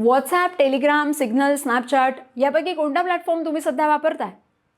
WhatsApp Telegram signal Snapchat यापैकी कोणता platform तुम्ही सध्या वापरताय?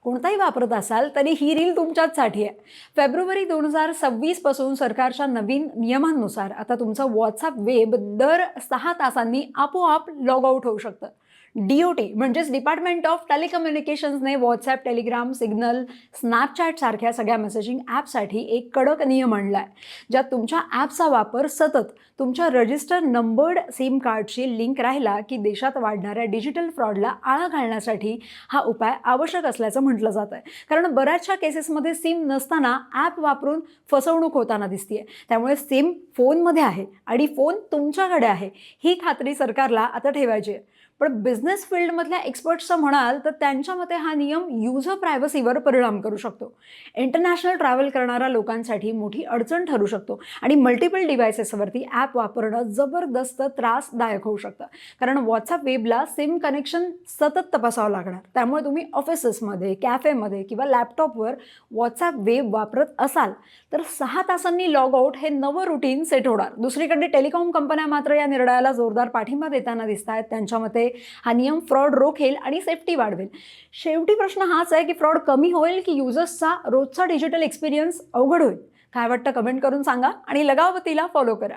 कोणताही वापरत असाल तरी ही रील तुमच्याचसाठी आहे. फेब्रुवारी दोन हजार सव्वीसपासून सरकारच्या नवीन नियमांनुसार आता तुमचं व्हॉट्सअप वेब दर सहा तासांनी आपोआप लॉग आऊट होऊ शकतं. डी ओ टी म्हणजेच डिपार्टमेंट ऑफ टेलिकम्युनिकेशन्सने व्हॉट्सॲप टेलिग्राम सिग्नल स्नॅपचॅटसारख्या सगळ्या मेसेजिंग ॲपसाठी एक कडक नियम आणला आहे ज्यात तुमच्या ॲपचा वापर सतत तुमच्या रजिस्टर नंबर्ड सिम कार्डशी लिंक राहिला की देशात वाढणाऱ्या डिजिटल फ्रॉडला आळा घालण्यासाठी हा उपाय आवश्यक असल्याचं म्हटलं जात आहे कारण बऱ्याचशा केसेसमध्ये सिम नसताना ॲप वापरून फसवणूक होताना दिसते त्यामुळे सिम फोनमध्ये आहे आणि फोन तुमच्याकडे आहे. ही खात्री सरकारला आता ठेवायची आहे. पण बिझनेस फील्डमधल्या एक्सपर्ट्सचं म्हणाल तर त्यांच्या मते हा नियम युजर प्रायव्हसीवर परिणाम करू शकतो. इंटरनॅशनल ट्रॅव्हल करणाऱ्या लोकांसाठी मोठी अडचण ठरू शकतो आणि मल्टिपल डिव्हायसेसवरती ॲप वापरणं जबरदस्त त्रासदायक होऊ शकतं. कारण व्हॉट्सअप वेबला सिम कनेक्शन सतत तपासावं लागणार. त्यामुळे तुम्ही ऑफिसेसमध्ये कॅफेमध्ये किंवा लॅपटॉपवर व्हॉट्सॲप वेब वापरत असाल तर सहा तासांनी लॉग आउट हे नवं रुटीन सेट होणार. दुसरीकडे टेलिकॉम कंपन्या मात्र या निर्णयाला जोरदार पाठिंबा देताना दिसत आहेत त्यांच्या मते हा नियम फ्रॉड रोखेल आणि सेफ्टी वाढवेल शेवटी प्रश्न हाच आहे की फ्रॉड कमी होईल की युजर्सचा रोजचा डिजिटल एक्सपिरियन्स अवघड होईल? काय वाटतं? कमेंट करून सांगा आणि लगावतीला फॉलो करा.